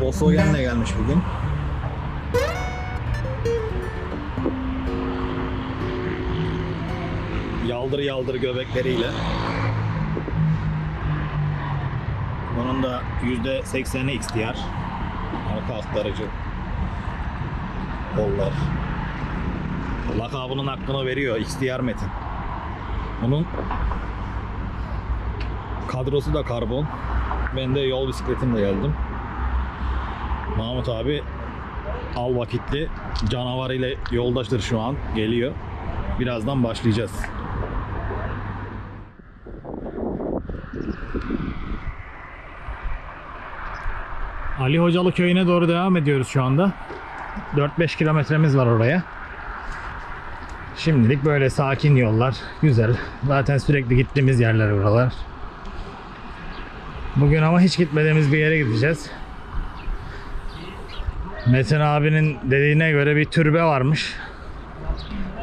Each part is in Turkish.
Volkswagen de gelmiş bugün. Yaldır yaldır göbekleriyle. Bunun da %80'i XDR. Arka aktarıcı. Kollar. Lakabının hakkını veriyor XDR Metin. Bunun kadrosu da karbon. Ben de yol bisikletimle geldim. Mahmut abi al vakitli canavar ile yoldaştır şu an. Geliyor. Birazdan başlayacağız. Ali Hocalı köyüne doğru devam ediyoruz şu anda. 4-5 kilometremiz var oraya. Şimdilik böyle sakin yollar. Güzel. Zaten sürekli gittiğimiz yerler buralar. Bugün ama hiç gitmediğimiz bir yere gideceğiz. Metin abinin dediğine göre bir türbe varmış.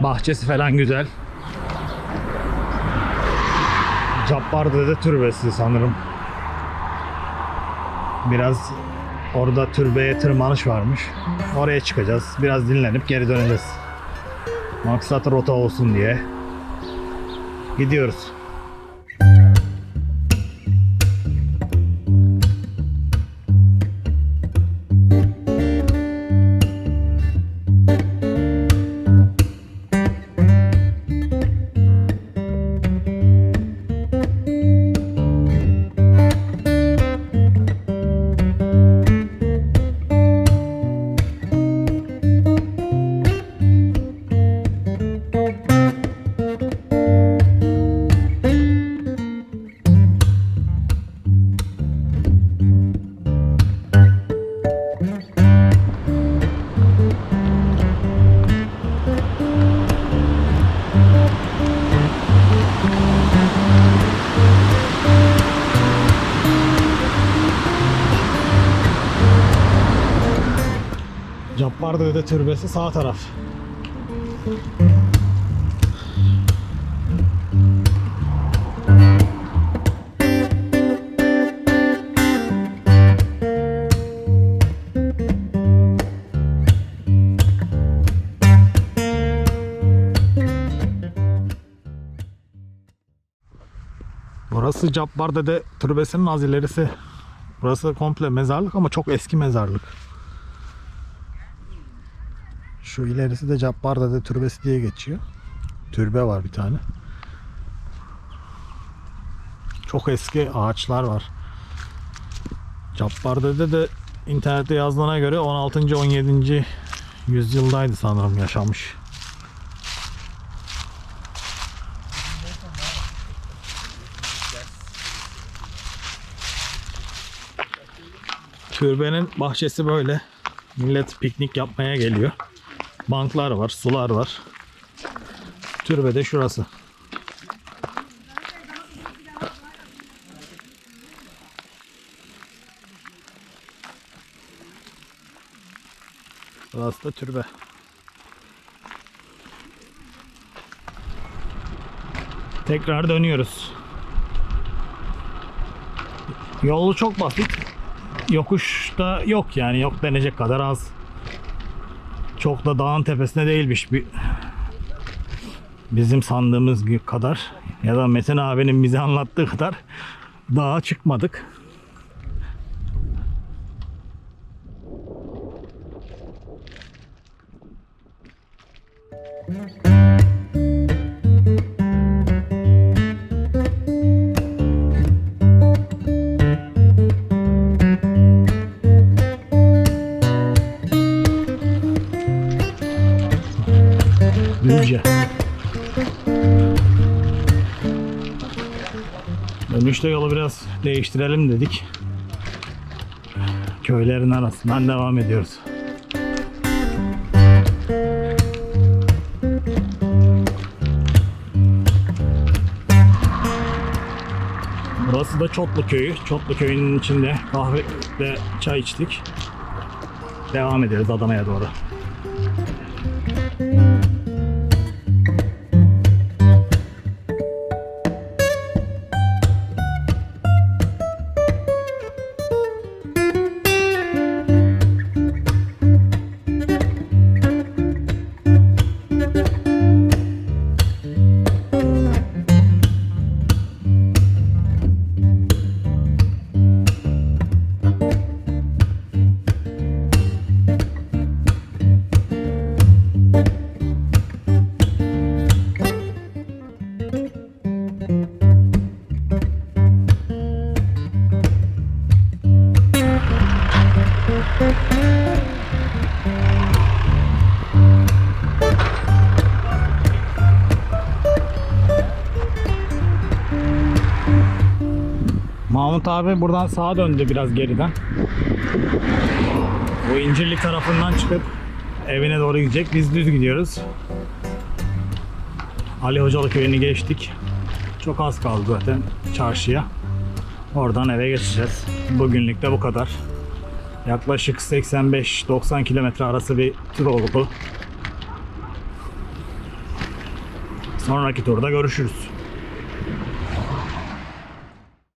Bahçesi falan güzel. Cabbar Dede Türbesi sanırım. Biraz orada türbeye tırmanış varmış. Oraya çıkacağız. Biraz dinlenip geri döneceğiz. Maksat rota olsun diye. Gidiyoruz. Cabbar Dede Türbesi sağ taraf. Burası Cabbar Dede Türbesi'nin az ilerisi. Burası komple mezarlık ama çok eski mezarlık. Şu ilerisi de Cabbar Dede Türbesi diye geçiyor. Türbe var bir tane. Çok eski ağaçlar var. Cabbar Dede de internette yazdığına göre 16. 17. yüzyıldaydı sanırım yaşamış. Türbenin bahçesi böyle. Millet piknik yapmaya geliyor. Banklar var, sular var. Türbe de şurası. Burası da türbe. Tekrar dönüyoruz. Yolu çok basit. Yokuşta yok yani yok denecek kadar az. Çok da dağın tepesine değilmiş bir bizim sandığımız kadar ya da Metin abinin bize anlattığı kadar dağa çıkmadık. Düzce. Dönüşte yolu biraz değiştirelim dedik. Köylerin arasından devam ediyoruz. Burası da Çotlu köyü. Çotlu köyünün içinde kahve ve çay içtik. Devam ediyoruz Adana'ya doğru. Mahmut abi buradan sağa döndü biraz geriden. Bu İncirlik tarafından çıkıp evine doğru gidecek. Biz düz gidiyoruz. Ali Hocalı köyünü geçtik. Çok az kaldı zaten çarşıya. Oradan eve geçeceğiz. Bugünlük de bu kadar. Yaklaşık 85-90 kilometre arası bir tur oldu. Sonraki turda görüşürüz.